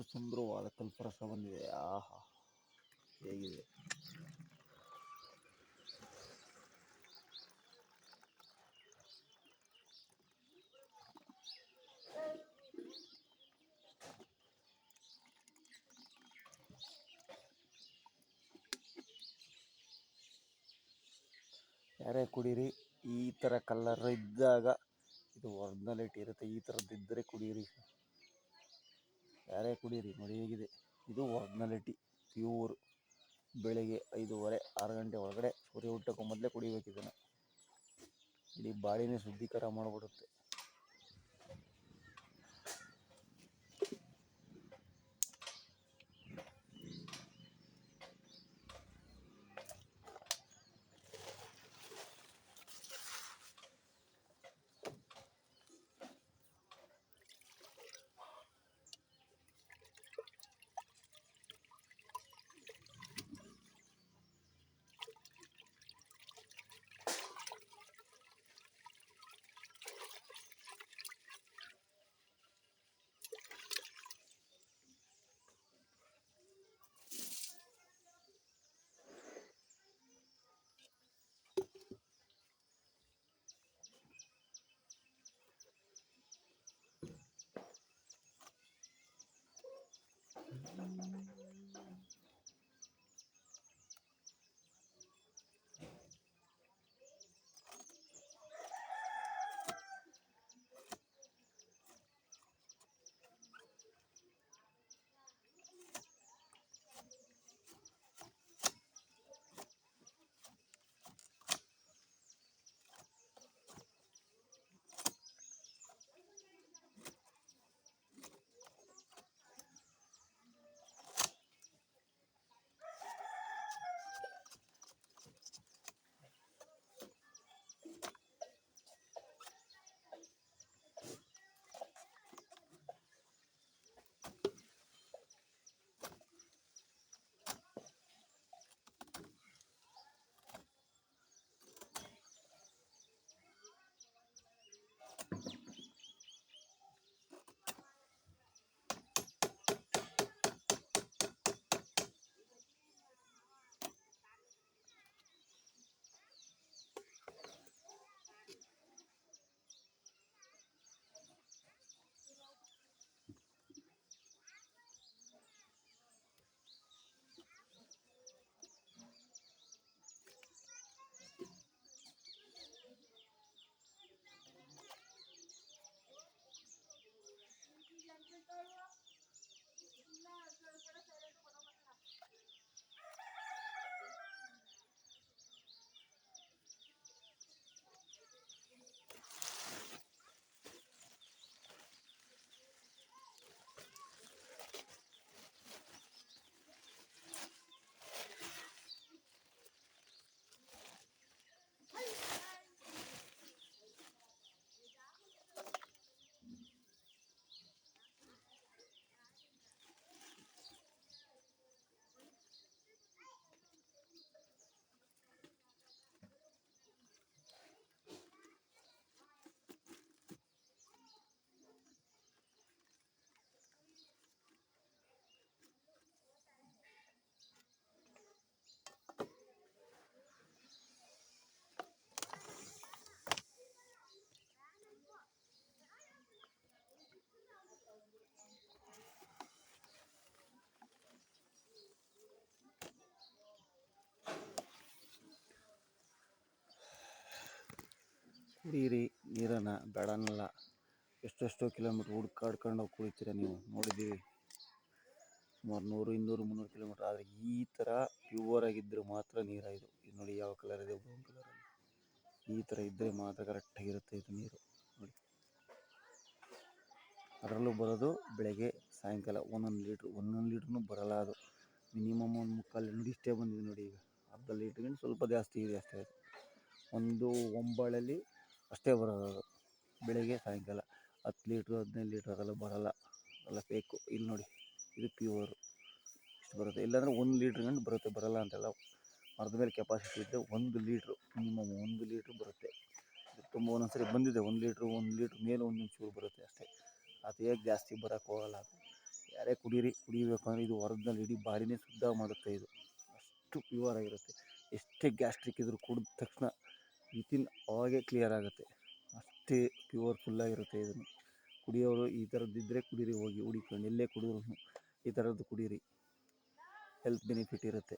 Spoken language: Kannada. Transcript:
ಎಷ್ಟು ಸುಂದರವಾದ ಕಲ್ಪರಸ ಬಂದಿದೆ. ಆಹಾ, ಹೇಗಿದೆ. ಯಾರೇ ಕುಡೀರಿ, ಈ ಥರ ಕಲ್ಲರ್ ಇದ್ದಾಗ ಇದು ಒರ್ಜಿನಾಲಿಟಿ ಇರುತ್ತೆ. ಈ ಥರದ್ದು ಇದ್ದರೆ ಕುಡೀರಿ. ಯಾರೇ ಕುಡೀರಿ, ನೋಡಿ ಹೇಗಿದೆ. ಇದು ಒರ್ಜಿನಾಲಿಟಿ ಪ್ಯೂರ್ ಬೆಳಿಗ್ಗೆ ಐದೂವರೆ, ಆರು ಗಂಟೆ ಒಳಗಡೆ ಸೂರ್ಯ ಹುಟ್ಟೋಕ್ಕೂ ಮೊದಲೇ ಕುಡಿಬೇಕು ಇದನ್ನು ಇಡೀ ಬಾಡಿನೇ ಶುದ್ಧೀಕರ ಮಾಡಿಬಿಡುತ್ತೆ. ಕುಡೀರಿ, ನೀರನ್ನು ಬೇಡನ್ನಲ್ಲ ಎಷ್ಟೆಷ್ಟೋ ಕಿಲೋಮೀಟ್ರ್ ಹುಡ್ಕಾಡ್ಕೊಂಡು ಕುಡಿತೀರ ನೀವು. ನೋಡಿದ್ದೀವಿ. ಸುಮಾರು ನೂರು, ಇನ್ನೂರು, ಮುನ್ನೂರು ಕಿಲೋಮೀಟ್ರ್. ಆದರೆ ಈ ಥರ ಪ್ಯೂವರ್ ಆಗಿದ್ದರೆ ಮಾತ್ರ ನೀರು ಇದು. ನೋಡಿ ಯಾವ ಕಲರ್ ಇದೆ ಬ್ರೌನ್ ಕಲರಲ್ಲಿ ಈ ಥರ ಇದ್ದರೆ ಮಾತ್ರ ಕರೆಕ್ಟಾಗಿರುತ್ತೆ ಇದು ನೀರು. ನೋಡಿ. ಅದರಲ್ಲೂ ಬರೋದು ಬೆಳಗ್ಗೆ ಸಾಯಂಕಾಲ ಒಂದೊಂದು ಲೀಟ್ರ್ ಒಂದೊಂದು ಲೀಟ್ರೂ ಬರಲ್ಲ ಅದು. ಮಿನಿಮಮ್ ಒಂದು ಮುಕ್ಕಾಲು ನೋಡಿ ಇಷ್ಟೇ ಬಂದಿದೆ ನೋಡಿ ಈಗ. ಅರ್ಧ ಲೀಟ್ರ್ಗಿಂತ ಸ್ವಲ್ಪ ಜಾಸ್ತಿ ಇದೆ ಅಷ್ಟೇ ಒಂದು ಒಂಬಾಳಲ್ಲಿ ಅಷ್ಟೇ ಬರೋದು ಅದು ಬೆಳಗ್ಗೆ ಸಾಯಂಕಾಲ ಹತ್ತು ಲೀಟ್ರು, ಹದಿನೈದು ಲೀಟ್ರ್ ಅದೆಲ್ಲ ಬರೋಲ್ಲ. ಎಲ್ಲ ಫೇಕು ಇಲ್ಲಿ ನೋಡಿ, ಇದು ಪ್ಯೂವರು ಇಷ್ಟು ಬರುತ್ತೆ. ಇಲ್ಲಾಂದರೆ ಒಂದು ಲೀಟ್ರ್ ಗಂಟು ಬರುತ್ತೆ, ಬರೋಲ್ಲ ಅಂತೆಲ್ಲ ಅರ್ಧ ಮೇಲೆ ಕೆಪಾಸಿಟಿ ಇದ್ದರೆ ಒಂದು ಲೀಟ್ರು ಮಿನಿಮಮ್ ಒಂದು ಲೀಟ್ರ್ ಬರುತ್ತೆ. ತುಂಬ ಒಂದೊಂದು ಸರಿ ಬಂದಿದೆ, ಒಂದು ಲೀಟ್ರು, ಒಂದು ಲೀಟ್ರ್ ಮೇಲೆ ಒಂದು ಚೂರು ಬರುತ್ತೆ ಅಷ್ಟೇ. ಅದು ಹೇಗೆ ಜಾಸ್ತಿ ಬರೋಕ್ಕೆ ಹೋಗಲ್ಲ ಅದು. ಯಾರೇ ಕುಡೀರಿ, ಕುಡಿಬೇಕು ಅಂದರೆ ಇದು ಹೊರದಲ್ಲಿ ಇಡೀ ಬಾಡಿನೇ ಶುದ್ಧ ಮಾಡುತ್ತೆ ಇದು. ಅಷ್ಟು ಪ್ಯೂವರ್ ಆಗಿರುತ್ತೆ. ಎಷ್ಟೇ ಗ್ಯಾಸ್ಟ್ರಿಕ್ ಇದ್ದರೂ ಕುಡಿದ ತಕ್ಷಣ ವಿತಿನ್ ಅವಾಗೆ ಕ್ಲಿಯರ್ ಆಗುತ್ತೆ. ಅಷ್ಟೇ ಪ್ಯೂರ್ ಫುಲ್ಲಾಗಿರುತ್ತೆ ಇದನ್ನು. ಕುಡಿಯೋರು ಈ ಥರದ್ದಿದ್ದರೆ ಕುಡೀರಿ ಹೋಗಿ ಹುಡಿಕೊಂಡು ಎಲ್ಲೇ ಕುಡಿದ್ರು ಈ ಥರದ್ದು ಕುಡೀರಿ. ಹೆಲ್ತ್ ಬೆನಿಫಿಟ್ ಇರುತ್ತೆ.